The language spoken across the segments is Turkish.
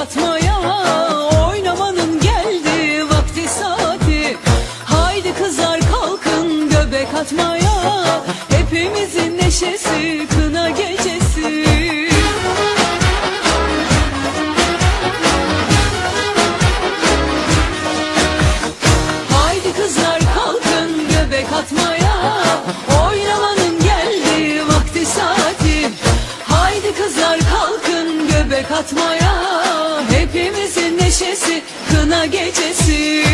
Fatma'ya oynamanın geldi vakti saati. Haydi kızlar kalkın göbek atmaya Hepimizin neşesi kına gecesi. Haydi kızlar kalkın göbek atmaya kalkın göbek atmaya Hepimizin neşesi kına gecesi.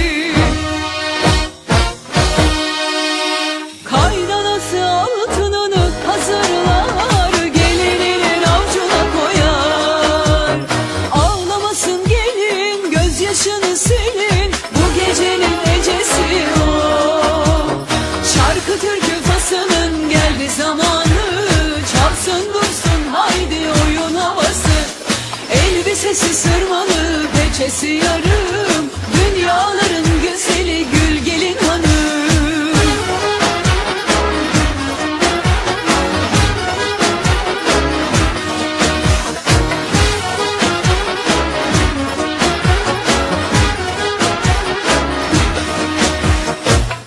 Kaynanası altınını hazırlar Gelininin avcuna koyar. Ağlamasın gelin gözyaşını silin Bu gecenin Elbisesi sırmalı peçesi yarım. Dünyaların güzeli gül gelin hanım.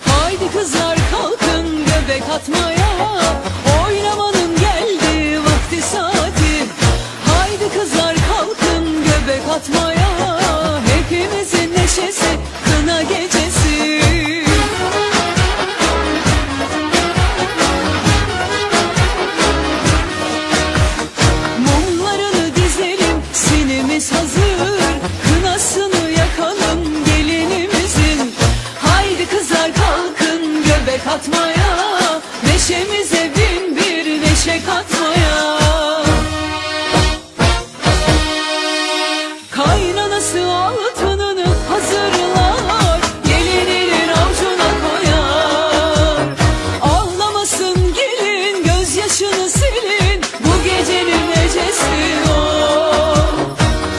Haydi kızlar kalkın göbek atmaya. Oynamanın geldi vakti saati. Haydi kızlar göbek atmaya Hepimizin neşesi kına gecesi. Mumlarını dizelim sinimiz hazır. Kınasını yakalım gelinimizin. Haydi kızlar kalkın göbek atmaya. Neşemize bin bir neşe katmaya Kocası altınını hazırlar Gelininin avcuna koyar. Ağlamasın gelin gözyaşını silin Bu gecenin necesi o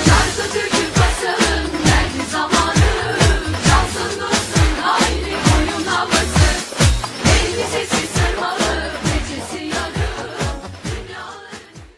Şarkı türkü fasalın geldi zamanı. Çalsın dursun hayli koyun havası Elbisesiz